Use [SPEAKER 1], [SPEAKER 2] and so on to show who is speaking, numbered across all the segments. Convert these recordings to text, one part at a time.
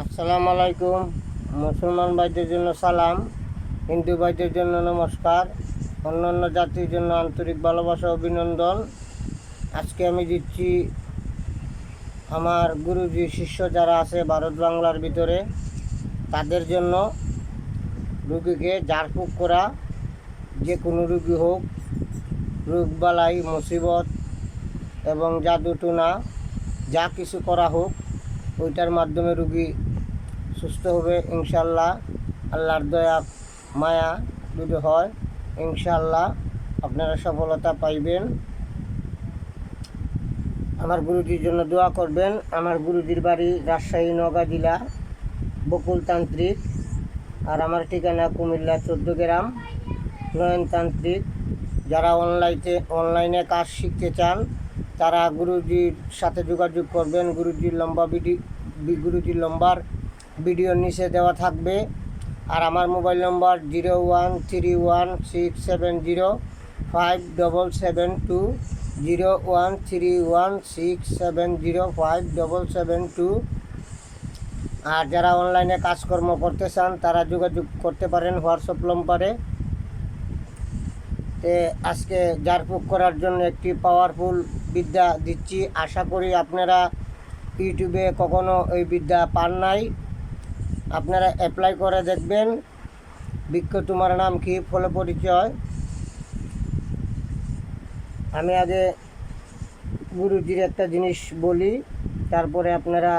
[SPEAKER 1] আসসালামু আলাইকুম। মুসলমান ভাইদের জন্য সালাম, হিন্দু ভাইদের জন্য নমস্কার, অন্যান্য জাতির জন্য আন্তরিক ভালোবাসা অভিনন্দন। আজকে আমি দিচ্ছি আমার গুরুজি শিষ্য যারা আছে ভারত বাংলার ভিতরে, তাদের জন্য রুগীকে ঝাড়ফুঁক করা, যে কোনো রুগী হোক রোগবালাই মুসিবত এবং জাদু টুনা যা কিছু করা হোক, ওইটার মাধ্যমে রুগী সুস্থ হবে ইনশাল্লাহ আল্লাহর দয়া, মায়া যদি হয় ইনশাল্লাহ আপনারা সফলতা পাইবেন। আমার গুরুজির জন্য দোয়া করবেন। আমার গুরুজির বাড়ি রাজশাহী নগা জেলা, বকুলতান্ত্রিক। আর আমার ঠিকানা কুমিল্লা, চোদ্দ গ্রাম, নয়নতান্ত্রিক। যারা অনলাইনে অনলাইনে কাজ শিখতে চান, তারা গুরুজির সাথে যোগাযোগ করবেন। গুরুজির লম্বা ভিডি বি- গুরুজির লম্বার ভিডিও নিচে দেওয়া থাকবে। আর আমার mobile number zero one three one six seven zero, five double seven two, zero one three one six seven zero, five double seven two. আর যারা অনলাইনে কাজকর্ম করতে চান, তারা যোগাযোগ করতে পারেন হোয়াটসঅ্যাপ নম্বরে। তে আজকে জারপুক করার জন্য একটি পাওয়ারফুল বিদ্যা দিচ্ছি। আশা করি আপনারা ইউটিউবে কখনো এই বিদ্যা পান নাই। আপনারা অ্যাপ্লাই করে দেখবেন। বৃক্ষ তোমার নাম কি, ফলে পরিচয়। আমি আগে গুরুজির একটা জিনিস বলি, তারপরে আপনারা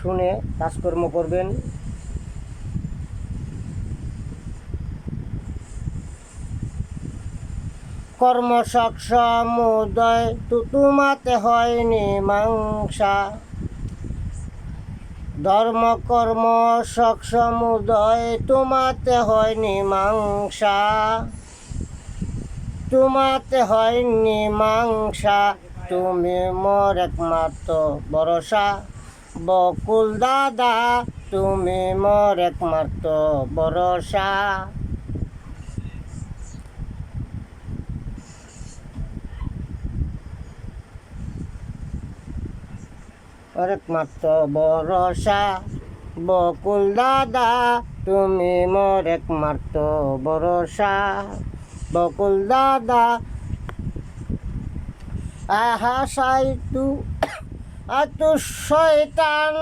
[SPEAKER 1] শুনে কাজকর্ম করবেন। কর্মশক সমুদয় তুতুমাতে হয় মীমাংসা ধর্ম কর্ম শক সমুদয় তোমাতে হয় মীমাংসা। তোমাতে হয় মীমাংসা, তুমি মোর একমাত্র ভরসা। বকুল দাদা, তুমি মোর একমাত্র ভরসা। একমাত্র ভরসা। বকুল দাদা, তুমি মোর একমাত্র ভরসা। বকুল দাদা, আহা সাইতু, আতু শয়তান।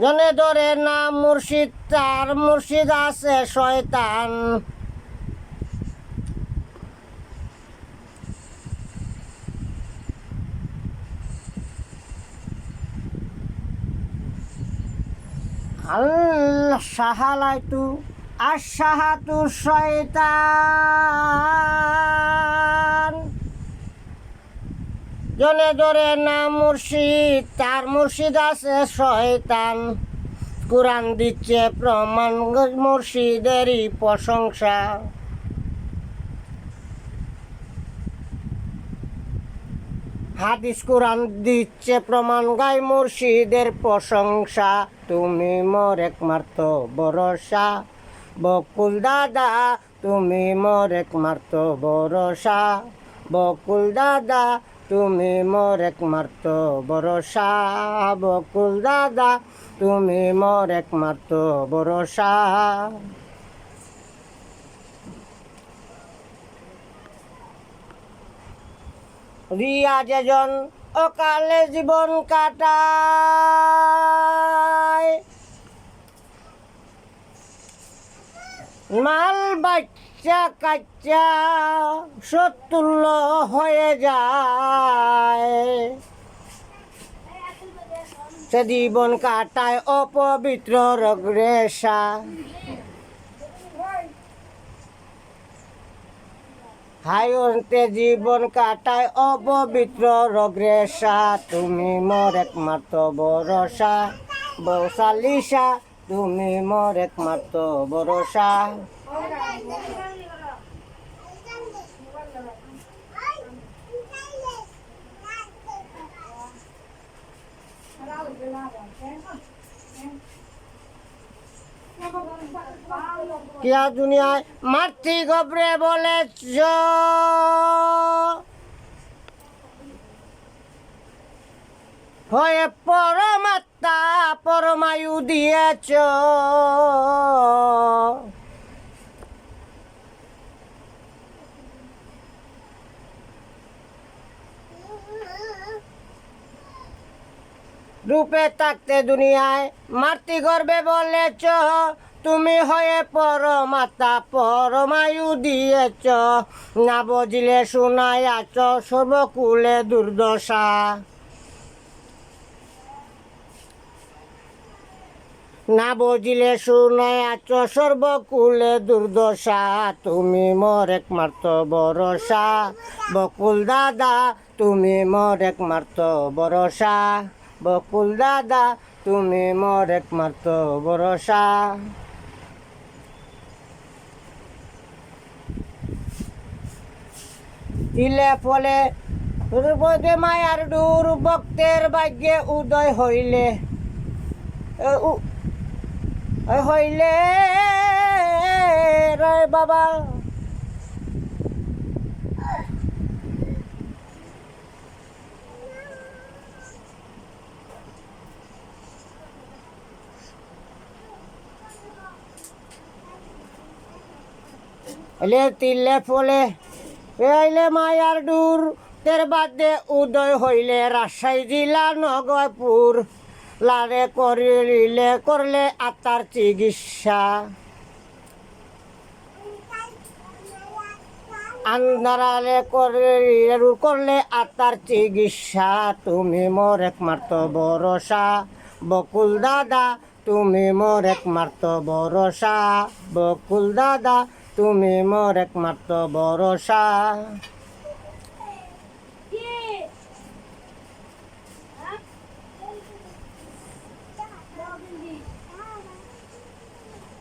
[SPEAKER 1] জনে ধরে না মুর্শিদ, তার মুর্শিদ আছে শয়তান। আল্লাহ সাহালাইতু আশাহাতু শয়তান। জনে ধরে না মুর্শিদ, তার মুর্শিদ আছে শয়তান। কোরআন দিচ্ছে প্রমাণ মুর্শিদেরই প্রশংসা। হাদিস কোরআন দিচ্ছে প্রমাণ গাই মুর্শিদের প্রশংসা। তুমি মোর একমাত্র ভরসা। বকুল দাদা, তুমি মোর একমাত্র ভরসা। বকুল দাদা, তুমি মোর একমাত্র ভরসা। বকুল দাদা, তুমি মোর একমাত্র ভরসা। রিয়া যেজন অকালে জীবন কাটায়। মাল বাচ্চা কাচ্চা সত্তুল্য হয়ে যায়। সে জীবন কাটায় অপবিত্র রগ্রেশা। হায়ন্তে জীবন কাটায় অপবিত্র রগ্রেশা তুমি মোর একমাত্র ভরসা। বৌশালিশা তুমি মোর একমাত্র ভরসা। কিয়া দুনিয়ায় মাতৃ গবরে বলেছ? হয়ে পরমাত্মা পরমায়ু দিয়েছ। রূপে থাকতে দুনিয়ায় মাতৃ গর্বে বলেছ। তুমি হয়ে পরমাতা পরমায়ু দিয়েছ। না বজিলে শোনায় আছ সর্বকুলে দুর্দশা। না বুঝিলে শুনে আছ সর্বকুলে দুর্দশা। তুমি মোর একমাত্র ভরসা। বকুল দাদা, তুমি মোর একমাত্র ভরসা। বকুল দাদা, তুমি মোর একমাত্র ভরসা। দিলে ফলে রূপদে মায়ার দূর ভক্তের ভাগ্যে উদয় হইলে। হইলে রে বাবা। তিলে ফলে এলে মায়ার দূর তের বাদে উদয় হইলে রাজশাহী জেলা নগরপুর। লারে করিলে করলে আত্মার চিকিৎসা। আন্ধারালে করলে করলে আত্মার চিকিৎসা। তুমি মোর একমাত্র ভরসা। বকুল দাদা, তুমি মোর একমাত্র ভরসা। বকুল দাদা তুমি মোর একমাত্র ভরসা।